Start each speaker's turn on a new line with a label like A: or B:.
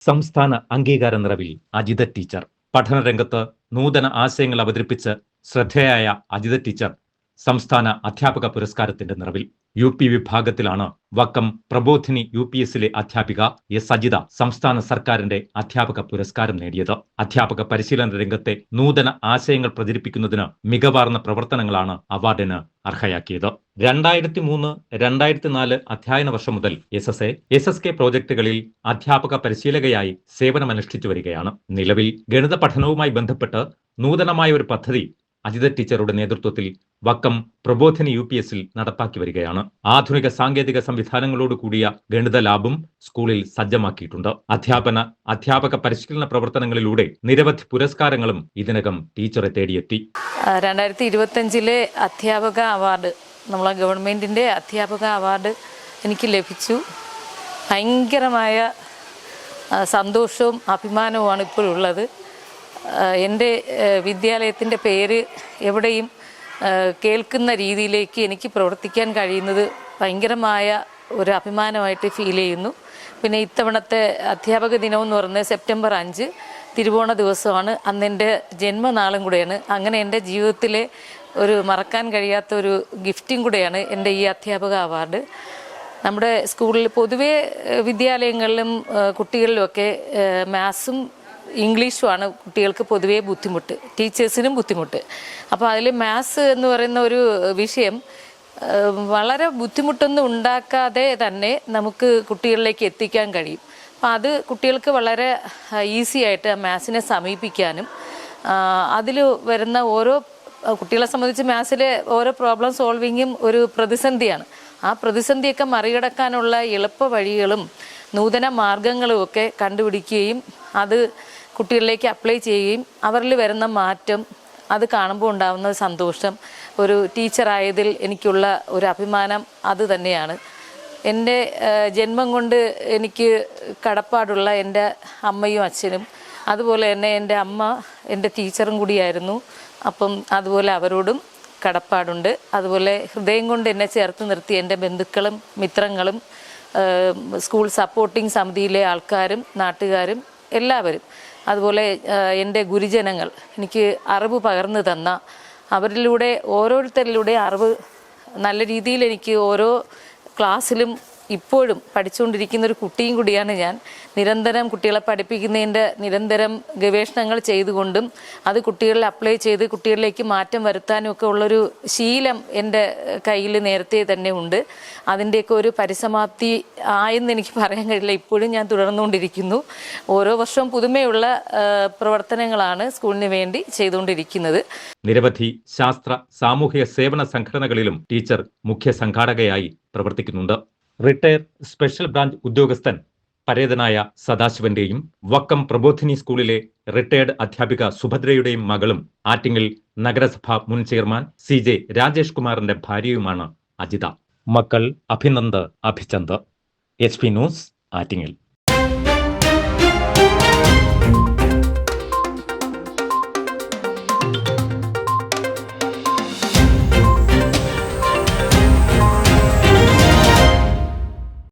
A: സംസ്ഥാന അംഗീകാര നിറവിൽ അജിത ടീച്ചർ. പഠനരംഗത്ത് നൂതന ആശയങ്ങൾ അവതരിപ്പിച്ച് ശ്രദ്ധേയായ അജിത ടീച്ചർ സംസ്ഥാന അധ്യാപക പുരസ്കാരത്തിന്റെ നിറവിൽ. യു പി വിഭാഗത്തിലാണ് വക്കം പ്രബോധിനി യു പി എസിലെ അധ്യാപിക എസ് സജിത സംസ്ഥാന സർക്കാരിന്റെ അധ്യാപക പുരസ്കാരം നേടിയത്. അധ്യാപക പരിശീലന രംഗത്തെ നൂതന ആശയങ്ങൾ പ്രചരിപ്പിക്കുന്നതിന് മികവാർന്ന പ്രവർത്തനങ്ങളാണ് അവാർഡിന് അർഹയാക്കിയത്. രണ്ടായിരത്തി മൂന്ന് രണ്ടായിരത്തി നാല് അധ്യയന വർഷം മുതൽ S S A S S K പ്രോജക്ടുകളിൽ അധ്യാപക പരിശീലകയായി സേവനമനുഷ്ഠിച്ചു വരികയാണ്. നിലവിൽ ഗണിത പഠനവുമായി ബന്ധപ്പെട്ട് നൂതനമായ ഒരു പദ്ധതി അജിത ടീച്ചറുടെ നേതൃത്വത്തിൽ വക്കം പ്രബോധന യു പി എസിൽ നടപ്പാക്കി വരികയാണ്. ആധുനിക സാങ്കേതിക സംവിധാനങ്ങളോട് കൂടിയ ഗണിത ലാബും സ്കൂളിൽ സജ്ജമാക്കിയിട്ടുണ്ട്. അധ്യാപന അധ്യാപക പരിശീലന പ്രവർത്തനങ്ങളിലൂടെ നിരവധി പുരസ്കാരങ്ങളും ഇതിനകം ടീച്ചറെ തേടിയെത്തി.
B: രണ്ടായിരത്തി ഇരുപത്തഞ്ചിലെ അധ്യാപക അവാർഡ് നമ്മളെ ഗവൺമെന്റിന്റെ അധ്യാപക അവാർഡ് എനിക്ക് ലഭിച്ചു. ഭയങ്കരമായ സന്തോഷവും അഭിമാനവുമാണ് ഇപ്പോഴുള്ളത്. എന്റെ വിദ്യാലയത്തിന്റെ പേര് എവിടെയും കേൾക്കുന്ന രീതിയിലേക്ക് എനിക്ക് പ്രവർത്തിക്കാൻ കഴിയുന്നത് ഭയങ്കരമായ ഒരു അഭിമാനമായിട്ട് ഫീൽ ചെയ്യുന്നു. പിന്നെ ഇത്തവണത്തെ അധ്യാപക ദിനം എന്ന് പറയുന്നത് സെപ്റ്റംബർ അഞ്ച് തിരുവോണ ദിവസമാണ്. അന്ന് എന്റെ ജന്മനാളും കൂടെയാണ്. അങ്ങനെ എന്റെ ജീവിതത്തിലെ ഒരു മറക്കാൻ കഴിയാത്ത ഒരു ഗിഫ്റ്റും കൂടെയാണ് എന്റെ ഈ അധ്യാപക അവാർഡ്. നമ്മുടെ സ്കൂളിൽ പൊതുവേ വിദ്യാലയങ്ങളിലും കുട്ടികളിലുമൊക്കെ മാത്സും ഇംഗ്ലീഷുമാണ് കുട്ടികൾക്ക് പൊതുവേ ബുദ്ധിമുട്ട് ടീച്ചേഴ്സിനും ബുദ്ധിമുട്ട്. അപ്പോൾ അതിൽ മാത്സ് എന്ന് പറയുന്ന ഒരു വിഷയം വളരെ ബുദ്ധിമുട്ടൊന്നും ഉണ്ടാക്കാതെ തന്നെ നമുക്ക് കുട്ടികളിലേക്ക് എത്തിക്കാൻ കഴിയും. അപ്പം അത് കുട്ടികൾക്ക് വളരെ ഈസി ആയിട്ട് മാത്സിനെ സമീപിക്കാനും അതിൽ വരുന്ന ഓരോ കുട്ടികളെ സംബന്ധിച്ച് മാത്സിലെ ഓരോ പ്രോബ്ലം സോൾവിങ്ങും ഒരു പ്രതിസന്ധിയാണ്. ആ പ്രതിസന്ധിയൊക്കെ മറികടക്കാനുള്ള എളുപ്പ വഴികളും നൂതന മാർഗങ്ങളും ഒക്കെ കണ്ടുപിടിക്കുകയും അത് കുട്ടികളിലേക്ക് അപ്ലൈ ചെയ്യുകയും അവരിൽ വരുന്ന മാറ്റം അത് കാണുമ്പോൾ ഉണ്ടാകുന്ന സന്തോഷം. ഒരു ടീച്ചറായതിൽ എനിക്കുള്ള ഒരു അഭിമാനം അത് തന്നെയാണ്. എന്റെ ജന്മം കൊണ്ട് എനിക്ക് കടപ്പാടുള്ള എന്റെ അമ്മയും അച്ഛനും അതുപോലെ തന്നെ എന്റെ അമ്മ എന്റെ ടീച്ചറും കൂടിയായിരുന്നു. അപ്പം അതുപോലെ അവരോടും കടപ്പാടുണ്ട്. അതുപോലെ ഹൃദയം കൊണ്ട് എന്നെ ചേർത്ത് നിർത്തി എന്റെ ബന്ധുക്കളും മിത്രങ്ങളും സ്കൂൾ സപ്പോർട്ടിംഗ് സമിതിയിലെ ആൾക്കാരും നാട്ടുകാരും എല്ലാവരും. അതുപോലെ എന്റെ ഗുരുജനങ്ങൾ എനിക്ക് അറിവ് പകർന്നു തന്ന അവരിലൂടെ ഓരോരുത്തരിലൂടെ അറിവ് നല്ല രീതിയിൽ എനിക്ക് ഓരോ ക്ലാസ്സിലും ഇപ്പോഴും പഠിച്ചുകൊണ്ടിരിക്കുന്ന ഒരു കുട്ടിയും കൂടിയാണ് ഞാൻ. നിരന്തരം കുട്ടികളെ പഠിപ്പിക്കുന്നതിന്റെ നിരന്തരം ഗവേഷണങ്ങൾ ചെയ്തുകൊണ്ടും അത് കുട്ടികളിൽ അപ്ലൈ ചെയ്ത് കുട്ടികളിലേക്ക് മാറ്റം വരുത്താനും ഒക്കെ ഉള്ളൊരു ശീലം എന്റെ കയ്യിൽ നേരത്തെ തന്നെ ഉണ്ട്. അതിന്റെയൊക്കെ ഒരു പരിസമാപ്തി ആയെന്ന് എനിക്ക് പറയാൻ കഴിയില്ല. ഇപ്പോഴും ഞാൻ തുടർന്നുകൊണ്ടിരിക്കുന്നു. ഓരോ വർഷവും പുതുമയുള്ള പ്രവർത്തനങ്ങളാണ് സ്കൂളിന് വേണ്ടി ചെയ്തുകൊണ്ടിരിക്കുന്നത്.
A: നിരവധി ശാസ്ത്ര സാമൂഹിക സേവന സംഘടനകളിലും ടീച്ചർ മുഖ്യ സംഘാടകയായി പ്രവർത്തിക്കുന്നുണ്ട്. റിട്ടയർ സ്പെഷ്യൽ ബ്രാഞ്ച് ഉദ്യോഗസ്ഥൻ പരേതനായ സദാശിവന്റെയും വക്കം പ്രബോധിനി സ്കൂളിലെ റിട്ടയർഡ് അധ്യാപിക സുഭദ്രയുടെയും മകളും ആറ്റിങ്ങൽ നഗരസഭ മുൻ ചെയർമാൻ സി ജെ രാജേഷ് കുമാറിന്റെ ഭാര്യയുമാണ് അജിത. മക്കൾ Abhinand Abhichand. H P news Attingal.